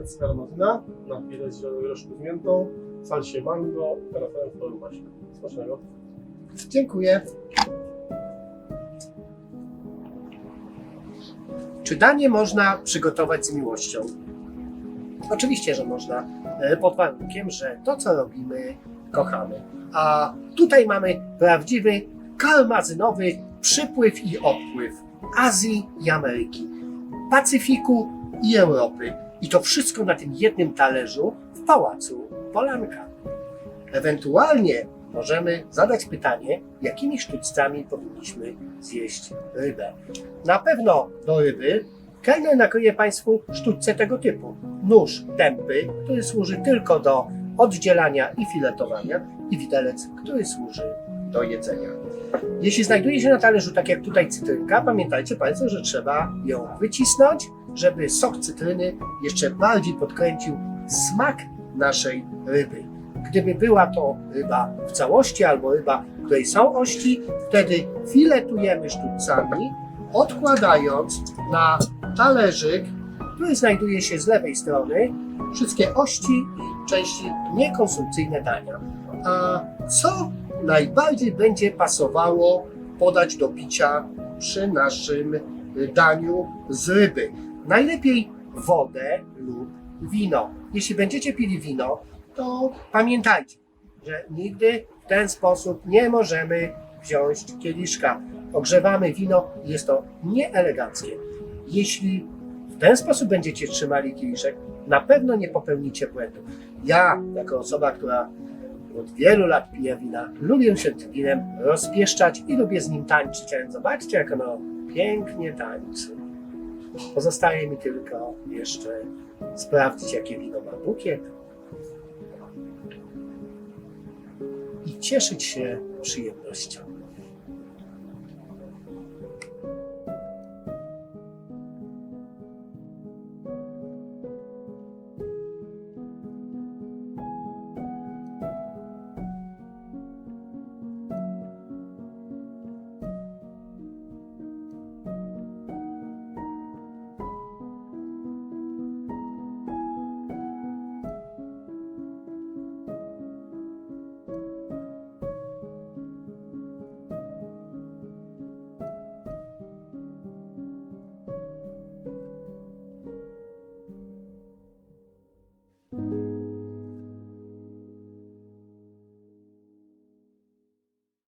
Krecka Armazina, na chwilę z zielonego rożku z miętą, salsie mango, karafelem w maśle. Smacznego. Dziękuję. Czy danie można przygotować z miłością? Oczywiście, że można, e, pod warunkiem, że to, co robimy, kochamy. A tutaj mamy prawdziwy karmazynowy przypływ i odpływ Azji i Ameryki, Pacyfiku i Europy. I to wszystko na tym jednym talerzu w pałacu Polanka. Ewentualnie możemy zadać pytanie, jakimi sztućcami powinniśmy zjeść rybę. Na pewno do ryby kelner nakryje Państwu sztućce tego typu. Nóż tępy, który służy tylko do oddzielania i filetowania i widelec, który służy do jedzenia. Jeśli znajduje się na talerzu, tak jak tutaj cytrynka, pamiętajcie Państwo, że trzeba ją wycisnąć, żeby sok cytryny jeszcze bardziej podkręcił smak naszej ryby. Gdyby była to ryba w całości albo ryba, której są ości, wtedy filetujemy sztućcami, odkładając na talerzyk, który znajduje się z lewej strony, wszystkie ości i części niekonsumpcyjne dania. A co najbardziej będzie pasowało podać do picia przy naszym daniu z ryby? Najlepiej wodę lub wino. Jeśli będziecie pili wino, to pamiętajcie, że nigdy w ten sposób nie możemy wziąć kieliszka. Ogrzewamy wino jest to nieeleganckie. Jeśli w ten sposób będziecie trzymali kieliszek, na pewno nie popełnicie błędu. Ja, jako osoba, która od wielu lat pije wina, lubię się tym winem rozpieszczać i lubię z nim tańczyć. A więc zobaczcie, jak ono pięknie tańczy. Pozostaje mi tylko jeszcze sprawdzić, jakie wino ma bukiet i cieszyć się przyjemnością.